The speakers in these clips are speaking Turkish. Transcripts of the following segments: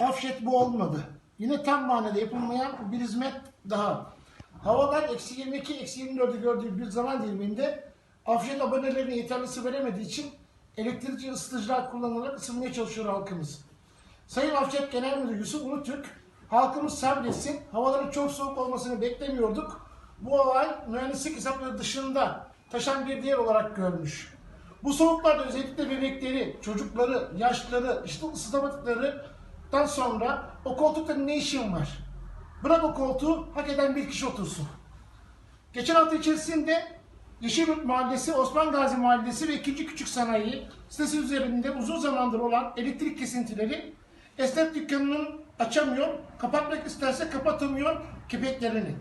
Afşet bu olmadı. Yine tam manada yapılmayan bir hizmet daha. Havalar eksi 22, eksi 24'ü gördüğü bir zaman diliminde Afşet abonelerine yeterli ısı veremediği için elektrikli ısıtıcılar kullanılarak ısınmaya çalışıyor halkımız. Sayın Afşet Genel Müdürü Yusuf Ulutürk, halkımız sabretsin, havaların çok soğuk olmasını beklemiyorduk. Bu olay mühendislik hesapları dışında taşan bir diğer olarak görmüş. Bu soğuklarda özellikle bebekleri, çocukları, yaşlıları, işte ısıtamadıklarından sonra o koltukta ne işin var? Bırak o koltuğu, hak eden bir kişi otursun. Geçen hafta içerisinde Yeşilyurt Mahallesi, Osman Gazi Mahallesi ve ikinci küçük sanayi sitesi üzerinde uzun zamandır olan elektrik kesintileri esnaf dükkanının açamıyor, kapatmak isterse kapatamıyor kepeklerini.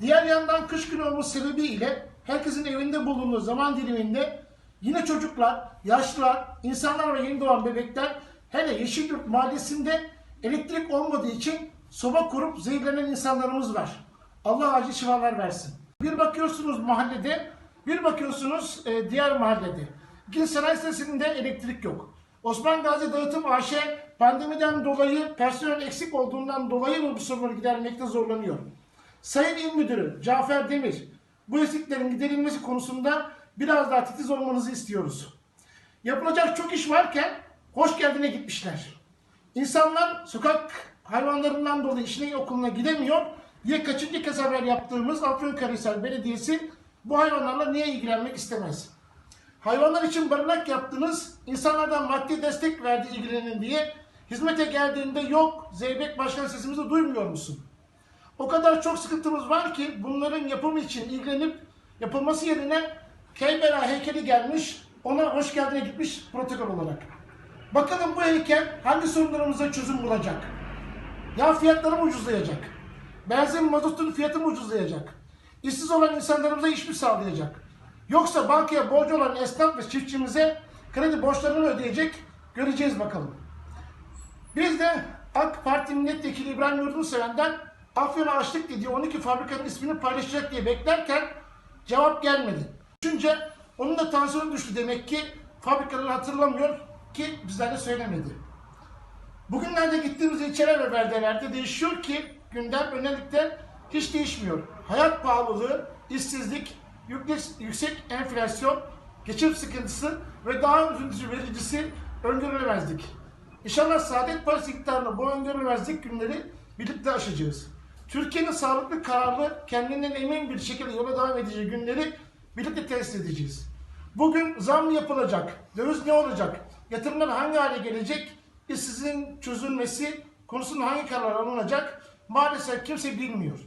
Diğer yandan kış günü olması sebebiyle herkesin evinde bulunduğu zaman diliminde yine çocuklar, yaşlılar, insanlar ve yeni doğan bebekler hele Yeşilyurt Mahallesi'nde elektrik olmadığı için soba kurup zehirlenen insanlarımız var. Allah acil şifalar versin. Bir bakıyorsunuz mahallede, bir bakıyorsunuz e, diğer mahallede. Gil Sanayi Sitesi'nde elektrik yok. Osman Gazi Dağıtım AŞ pandemiden dolayı personel eksik olduğundan dolayı bu sorunu gidermekte zorlanıyor? Sayın İl Müdürü Cafer Demir, bu eksiklerin giderilmesi konusunda biraz daha titiz olmanızı istiyoruz. Yapılacak çok iş varken hoş geldine gitmişler. İnsanlar sokak hayvanlarından dolayı işine okuluna gidemiyor diye kaçıncı kez haber yaptığımız Afyonkarahisar Belediyesi bu hayvanlarla niye ilgilenmek istemez? Hayvanlar için barınak yaptınız, insanlardan maddi destek verdi ilgilenin diye. Hizmete geldiğinde yok, Zeybek Başkan sesimizi duymuyor musun? O kadar çok sıkıntımız var ki bunların yapımı için ilgilenip yapılması yerine Keybera heykeli gelmiş, ona hoş geldine gitmiş protokol olarak. Bakalım bu heykel hangi sorunlarımıza çözüm bulacak? Yağ fiyatları mı ucuzlayacak? Benzin mazotun fiyatı mı ucuzlayacak? İşsiz olan insanlarımıza iş mi sağlayacak? Yoksa bankaya borcu olan esnaf ve çiftçimize kredi borçlarını ödeyecek? Göreceğiz bakalım. Biz de AK Parti Milletvekili İbrahim Yurdunseven'den Afyon'a açtık dediği 12 fabrikanın ismini paylaşacak diye beklerken cevap gelmedi. Düşünce onun da tansiyonu düştü demek ki fabrikaları hatırlamıyor ki bizler de söylemedi. Bugünlerde gittiğimiz ilçeler ve beldelerde değişiyor ki gündem önelikten hiç değişmiyor. Hayat pahalılığı, işsizlik, yüksek, enflasyon, geçim sıkıntısı ve daha üzüntü vericisi öngörülemezlik. İnşallah Saadet Partisi iktidarına bu öngörülemezlik günleri birlikte aşacağız. Türkiye'nin sağlıklı, kararlı, kendinden emin bir şekilde yola devam edeceği günleri birlikte tesis edeceğiz. Bugün zam mı yapılacak? Döviz ne olacak? Yatırımlar hangi hale gelecek? İşsizliğin çözülmesi konusunda hangi kararlar alınacak? Maalesef kimse bilmiyor.